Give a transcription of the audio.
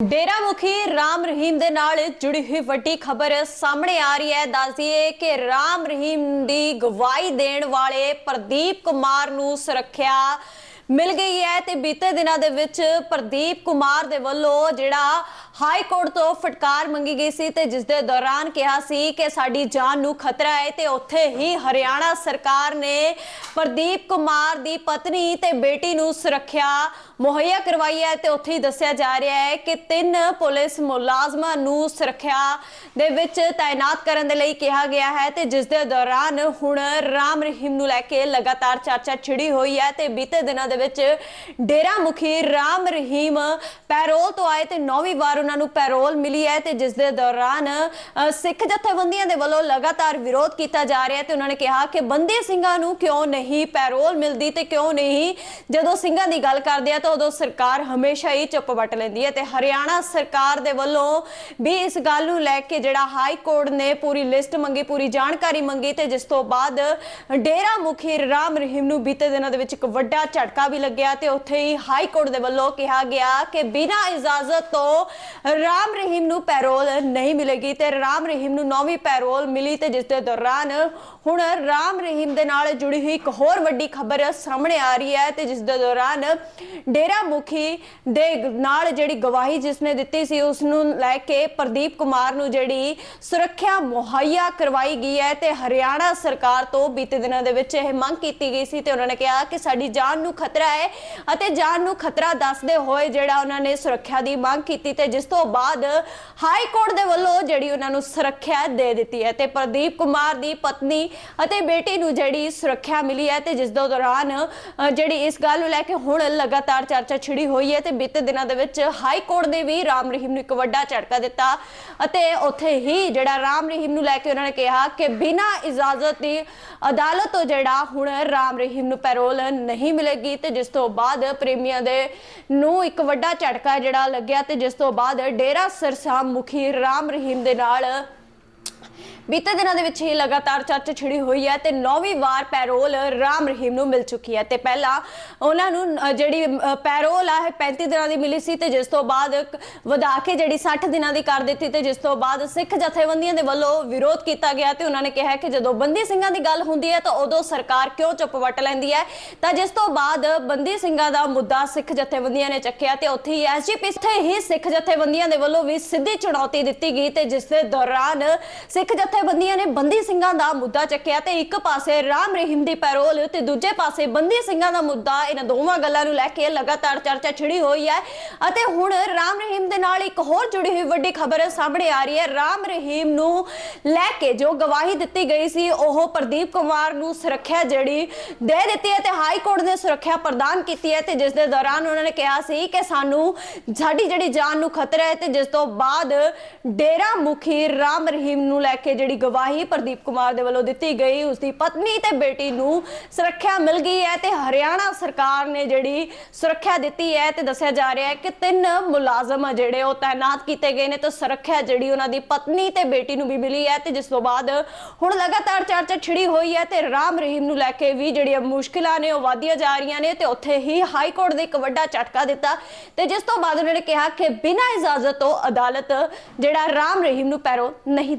ਡੇਰਾ ਮੁਖੀ ਰਾਮ ਰਹੀਮ ਦੇ ਨਾਲ ਜੁੜੀ ਹੋਈ ਵੱਡੀ ਖਬਰ ਸਾਹਮਣੇ ਆ ਰਹੀ ਹੈ। ਦੱਸਦੀਏ ਕਿ ਰਾਮ ਰਹੀਮ ਦੀ ਗਵਾਹੀ ਦੇਣ ਵਾਲੇ ਪ੍ਰਦੀਪ ਕੁਮਾਰ ਨੂੰ ਸੁਰੱਖਿਆ ਮਿਲ ਗਈ ਹੈ ਤੇ ਬੀਤੇ ਦਿਨਾਂ ਦੇ ਵਿੱਚ ਪ੍ਰਦੀਪ ਕੁਮਾਰ ਦੇ ਵੱਲੋਂ ਜਿਹੜਾ ਹਾਈ ਕੋਰਟ ਤੋਂ ਫਟਕਾਰ ਮੰਗੀ ਗਈ ਸੀ ਤੇ ਜਿਸ ਦੇ ਦੌਰਾਨ ਕਿਹਾ ਸੀ ਕਿ ਸਾਡੀ ਜਾਨ ਨੂੰ ਖਤਰਾ ਹੈ ਤੇ ਉੱਥੇ ਹੀ ਹਰਿਆਣਾ ਸਰਕਾਰ ਨੇ ਪ੍ਰਦੀਪ ਕੁਮਾਰ ਦੀ ਪਤਨੀ ਤੇ ਬੇਟੀ ਨੂੰ ਸੁਰੱਖਿਆ ਮੁਹੱਈਆ ਕਰਵਾਈ ਹੈ ਤੇ ਉੱਥੇ ਹੀ ਦੱਸਿਆ ਜਾ ਰਿਹਾ ਹੈ ਕਿ ਤਿੰਨ ਪੁਲਿਸ ਮੁਲਾਜ਼ਮਾਂ ਨੂੰ ਸੁਰੱਖਿਆ ਦੇ ਵਿੱਚ ਤਾਇਨਾਤ ਕਰਨ ਦੇ ਲਈ ਕਿਹਾ ਗਿਆ ਹੈ ਤੇ ਜਿਸ ਦੇ ਦੌਰਾਨ ਹੁਣ ਰਾਮ ਰਹੀਮ ਨੂੰ ਲੈ ਕੇ ਲਗਾਤਾਰ ਚਰਚਾ ਛਿੜੀ ਹੋਈ ਹੈ ਤੇ ਬੀਤੇ ਦਿਨਾਂ ਦੇ ਵਿੱਚ ਡੇਰਾ ਮੁਖੀ ਰਾਮ ਰਹੀਮ ਪੈਰੋਲ ਤੋਂ ਆਏ ਤੇ ਨੌਵੀਂ ਵਾਰ ਉਹਨਾਂ ਨੂੰ ਪੈਰੋਲ ਮਿਲੀ ਹੈ ਤੇ ਜਿਸ ਦੇ ਦੌਰਾਨ ਸਿੱਖ ਜਥੇਬੰਦੀਆਂ ਦੇ ਵੱਲੋਂ ਲਗਾਤਾਰ ਵਿਰੋਧ ਕੀਤਾ ਜਾ ਰਿਹਾ ਹੈ ਤੇ ਉਹਨਾਂ ਨੇ ਕਿਹਾ ਕਿ ਬੰਦੀ ਸਿੰਘਾਂ ਨੂੰ ਕਿਉਂ ਨਹੀਂ ਪੈਰੋਲ ਮਿਲਦੀ ਤੇ ਕਿਉਂ ਨਹੀਂ? ਜਦੋਂ ਸਿੰਘਾਂ ਦੀ ਗੱਲ ਕਰਦੇ ਆ ਤਾਂ ਉਦੋਂ ਸਰਕਾਰ ਹਮੇਸ਼ਾ ਹੀ ਚੁੱਪ ਵੱਟ ਲੈਂਦੀ ਹੈ ਤੇ ਹਰਿਆਣਾ ਸਰਕਾਰ ਦੇ ਵੱਲੋਂ ਵੀ ਇਸ ਗੱਲ ਨੂੰ ਲੈ ਕੇ ਜਿਹੜਾ ਹਾਈ ਕੋਰਟ ਨੇ ਪੂਰੀ ਲਿਸਟ ਮੰਗੀ, ਪੂਰੀ ਜਾਣਕਾਰੀ ਮੰਗੀ ਤੇ ਜਿਸ ਤੋਂ ਬਾਅਦ ਡੇਰਾ ਮੁਖੀ ਰਾਮ ਰਹੀਮ ਨੂੰ ਬੀਤੇ ਦਿਨਾਂ ਦੇ ਵਿੱਚ ਇੱਕ ਵੱਡਾ ਝਟਕਾ ਵੀ ਲੱਗਿਆ ਤੇ ਉੱਥੇ ਹੀ ਹਾਈ ਕੋਰਟ ਦੇ ਵੱਲੋਂ ਕਿਹਾ ਗਿਆ ਕਿ ਬਿਨਾਂ ਇਜਾਜ਼ਤ ਤੋਂ ਰਾਮ ਰਹੀਮ ਨੂੰ ਪੈਰੋਲ ਨਹੀਂ ਮਿਲੇਗੀ ਤੇ ਰਾਮ ਰਹੀਮ ਨੂੰ ਨੌਵੀਂ ਪੈਰੋਲ ਮਿਲੀ ਤੇ ਜਿਸ ਦੇ ਦੌਰਾਨ ਹੁਣ ਰਾਮ ਰਹੀਮ ਦੇ ਨਾਲ ਜੁੜੀ ਹੋਈ ਇੱਕ ਹੋਰ ਵੱਡੀ ਖਬਰ ਸਾਹਮਣੇ ਆ ਰਹੀ ਹੈ ਤੇ ਜਿਸ ਦੇ ਦੌਰਾਨ ਡੇਰਾ ਮੁਖੀ ਦੇ ਨਾਲ ਜਿਹੜੀ ਗਵਾਹੀ ਜਿਸ ਨੇ ਦਿੱਤੀ ਸੀ, ਉਸ ਨੂੰ ਲੈ ਕੇ ਪ੍ਰਦੀਪ ਕੁਮਾਰ ਨੂੰ ਜਿਹੜੀ ਸੁਰੱਖਿਆ ਮੁਹੱਈਆ ਕਰਵਾਈ ਗਈ ਹੈ ਤੇ ਹਰਿਆਣਾ ਸਰਕਾਰ ਤੋਂ ਬੀਤੇ ਦਿਨਾਂ ਦੇ ਵਿੱਚ ਇਹ ਮੰਗ ਕੀਤੀ ਗਈ ਸੀ ਤੇ ਉਹਨਾਂ ਨੇ ਕਿਹਾ ਕਿ ਸਾਡੀ ਜਾਨ ਨੂੰ ਖਤਰਾ ਹੈ ਅਤੇ ਜਾਨ ਨੂੰ ਖਤਰਾ ਦੱਸਦੇ ਹੋਏ ਜਿਹੜਾ ਉਹਨਾਂ ਨੇ ਸੁਰੱਖਿਆ ਦੀ ਮੰਗ ਕੀਤੀ ਤੇ ਜਿਸ ਤੋਂ ਬਾਅਦ ਹਾਈ ਕੋਰਟ ਦੇ ਵੱਲੋਂ ਜਿਹੜੀ ਉਹਨਾਂ ਨੂੰ ਸੁਰੱਖਿਆ ਦੇ ਦਿੱਤੀ ਹੈ ਤੇ ਪ੍ਰਦੀਪ ਕੁਮਾਰ ਦੀ ਪਤਨੀ ਅਤੇ ਬੇਟੀ ਨੂੰ ਜਿਹੜੀ ਸੁਰੱਖਿਆ ਮਿਲੀ ਹੈ ਤੇ ਜਿਸ ਦੇ ਦੌਰਾਨ ਜਿਹੜੀ ਇਸ ਗੱਲ ਨੂੰ ਲੈ ਕੇ ਹੁਣ ਲਗਾਤਾਰ ਚਰਚਾ ਛਿੜੀ ਹੋਈ ਹੈ ਤੇ ਬੀਤੇ ਦਿਨਾਂ ਦੇ ਵਿੱਚ ਹਾਈ ਕੋਰਟ ਨੇ ਵੀ ਰਾਮ ਰਹੀਮ ਨੂੰ ਇੱਕ ਵੱਡਾ ਝਟਕਾ ਦਿੱਤਾ ਅਤੇ ਉੱਥੇ ਹੀ ਜਿਹੜਾ ਰਾਮ ਰਹੀਮ ਨੂੰ ਲੈ ਕੇ ਉਹਨਾਂ ਨੇ ਕਿਹਾ ਕਿ ਬਿਨਾਂ ਇਜਾਜ਼ਤ ਦੀ ਅਦਾਲਤ ਤੋਂ ਜਿਹੜਾ ਹੁਣ ਰਾਮ ਰਹੀਮ ਨੂੰ ਪੈਰੋਲ ਨਹੀਂ ਮਿਲੇਗੀ ਤੇ ਜਿਸ ਤੋਂ ਬਾਅਦ ਪ੍ਰੇਮੀਆਂ ਦੇ ਨੂੰ ਇੱਕ ਵੱਡਾ ਝਟਕਾ ਜਿਹੜਾ ਲੱਗਿਆ ਤੇ ਜਿਸ ਤੋਂ ਬਾਅਦ ਡੇਰਾ ਸਰਸਾ ਮੁਖੀ ਰਾਮ ਰਹੀਮ ਦੇ ਨਾਲ ਬੀਤੇ ਦਿਨਾਂ ਦੇ ਵਿੱਚ ਹੀ ਲਗਾਤਾਰ ਚਰਚਾ ਛਿੜੀ ਹੋਈ ਹੈ ਤੇ ਨੌਵੀਂ ਵਾਰ ਪੈਰੋਲ ਰਾਮ ਰਹੀਮ ਨੂੰ ਮਿਲ ਚੁੱਕੀ ਹੈ ਤੇ ਪਹਿਲਾਂ ਉਹਨਾਂ ਨੂੰ ਜਿਹੜੀ ਪੈਰੋਲ ਆ 35 ਦਿਨਾਂ ਦੀ ਮਿਲੀ ਸੀ ਤੇ ਜਿਸ ਤੋਂ ਬਾਅਦ ਵਧਾ ਕੇ ਜਿਹੜੀ 60 ਦਿਨਾਂ ਦੀ ਕਰ ਦਿੱਤੀ ਤੇ ਜਿਸ ਤੋਂ ਬਾਅਦ ਸਿੱਖ ਜਥੇਬੰਦੀਆਂ ਦੇ ਵੱਲੋਂ ਵਿਰੋਧ ਕੀਤਾ ਗਿਆ ਤੇ ਉਹਨਾਂ ਨੇ ਕਿਹਾ ਕਿ ਜਦੋਂ ਬੰਦੀ ਸਿੰਘਾਂ ਦੀ ਗੱਲ ਹੁੰਦੀ ਹੈ ਤਾਂ ਉਦੋਂ ਸਰਕਾਰ ਕਿਉਂ ਚੁੱਪ ਵੱਟ ਲੈਂਦੀ ਹੈ? ਤਾਂ ਜਿਸ ਤੋਂ ਬਾਅਦ ਬੰਦੀ ਸਿੰਘਾਂ ਦਾ ਮੁੱਦਾ ਸਿੱਖ ਜਥੇਬੰਦੀਆਂ ਨੇ ਚੱਕਿਆ ਤੇ ਉੱਥੇ ਹੀ ਐਸਜੀਪੀ, ਉੱਥੇ ਹੀ ਸਿੱਖ ਜਥੇਬੰਦੀਆਂ ਦੇ ਵੱਲੋਂ ਵੀ ਸਿੱਧੀ ਚੁਣੌਤੀ ਦਿੱਤੀ ਗਈ ਤੇ ਜਿਸ ਦੇ ਦੌਰਾਨ ਸਿੱਖ ਜਥੇ ਜਥੇਬੰਦੀਆਂ ਨੇ ਬੰਦੀ ਸਿੰਘਾਂ ਦਾ ਮੁੱਦਾ ਚੱਕਿਆ ਤੇ ਇੱਕ ਪਾਸੇ ਰਾਮ ਰਹੀਮ ਦੀ ਪੈਰੋਲ ਤੇ ਦੂਜੇ ਪਾਸੇ ਬੰਦੀ ਸਿੰਘਾਂ ਦਾ ਮੁੱਦਾ, ਇਹਨਾਂ ਦੋਵਾਂ ਗੱਲਾਂ ਨੂੰ ਲੈ ਕੇ ਲਗਾਤਾਰ ਚਰਚਾ ਛਿੜੀ ਹੋਈ ਹੈ। ਅਤੇ ਹੁਣ ਰਾਮ ਰਹੀਮ ਦੇ ਨਾਲ ਇੱਕ ਹੋਰ ਜੁੜੀ ਹੋਈ ਵੱਡੀ ਖਬਰ ਸਾਹਮਣੇ ਆ ਰਹੀ ਹੈ। ਰਾਮ ਰਹੀਮ ਨੂੰ ਲੈ ਕੇ ਜੋ ਗਵਾਹੀ ਦਿੱਤੀ ਗਈ ਸੀ, ਉਹ ਪ੍ਰਦੀਪ ਕੁਮਾਰ ਨੂੰ ਸੁਰੱਖਿਆ ਜਿਹੜੀ ਦੇ ਦਿੱਤੀ ਹੈ ਤੇ ਹਾਈ ਕੋਰਟ ਨੇ ਸੁਰੱਖਿਆ ਪ੍ਰਦਾਨ ਕੀਤੀ ਹੈ ਤੇ ਜਿਸ ਦੇ ਦੌਰਾਨ ਉਹਨਾਂ ਨੇ ਕਿਹਾ ਸੀ ਕਿ ਸਾਨੂੰ ਸਾਡੀ ਜਿਹੜੀ ਜਾਨ ਨੂੰ ਖਤਰਾ ਹੈ ਤੇ ਜਿਸ ਤੋਂ ਬਾਅਦ ਡੇਰਾ ਮੁਖੀ ਰਾਮ ਰਹੀਮ ਨੂੰ ਲੈ ਕੇ ਜਿਹੜੀ ਗਵਾਹੀ ਪ੍ਰਦੀਪ ਕੁਮਾਰ ਦੇ ਵੱਲੋਂ ਦਿੱਤੀ ਗਈ ਉਸ ਦੀ ਪਤਨੀ ਤੇ ਬੇਟੀ ਨੂੰ ਸੁਰੱਖਿਆ ਮਿਲ ਗਈ ਹੈ ਤੇ ਹਰਿਆਣਾ ਸਰਕਾਰ ਨੇ ਜਿਹੜੀ ਸੁਰੱਖਿਆ ਦਿੱਤੀ ਹੈ ਤੇ ਦੱਸਿਆ ਜਾ ਰਿਹਾ ਹੈ ਕਿ ਤਿੰਨ ਮੁਲਾਜ਼ਮ ਆ ਜਿਹੜੇ ਉਹ ਤਾਇਨਾਤ ਕੀਤੇ ਗਏ ਨੇ ਤੇ ਸੁਰੱਖਿਆ ਜਿਹੜੀ ਉਹਨਾਂ ਦੀ ਪਤਨੀ ਤੇ ਬੇਟੀ ਨੂੰ ਵੀ ਮਿਲੀ ਹੈ ਤੇ ਜਿਸ ਤੋਂ ਬਾਅਦ ਹੁਣ ਲਗਾਤਾਰ ਚਰਚਾ ਛਿੜੀ ਹੋਈ ਹੈ ਤੇ ਰਾਮ ਰਹੀਮ ਨੂੰ ਲੈ ਕੇ ਵੀ ਜਿਹੜੀਆਂ ਮੁਸ਼ਕਿਲਾਂ ਨੇ ਉਹ ਵਧਦੀਆਂ ਜਾ ਰਹੀਆਂ ਨੇ ਤੇ ਉੱਥੇ ਹੀ ਹਾਈ ਕੋਰਟ ਦੇ ਇੱਕ ਵੱਡਾ ਝਟਕਾ ਦਿੱਤਾ ਤੇ ਜਿਸ ਤੋਂ ਬਾਅਦ ਉਹਨਾਂ ਨੇ ਕਿਹਾ ਕਿ ਬਿਨਾਂ ਇਜਾਜ਼ਤ ਤੋਂ ਅਦਾਲਤ ਜਿਹੜਾ ਰਾਮ ਰਹੀਮ ਨੂੰ ਪੈਰੋ ਨਹੀਂ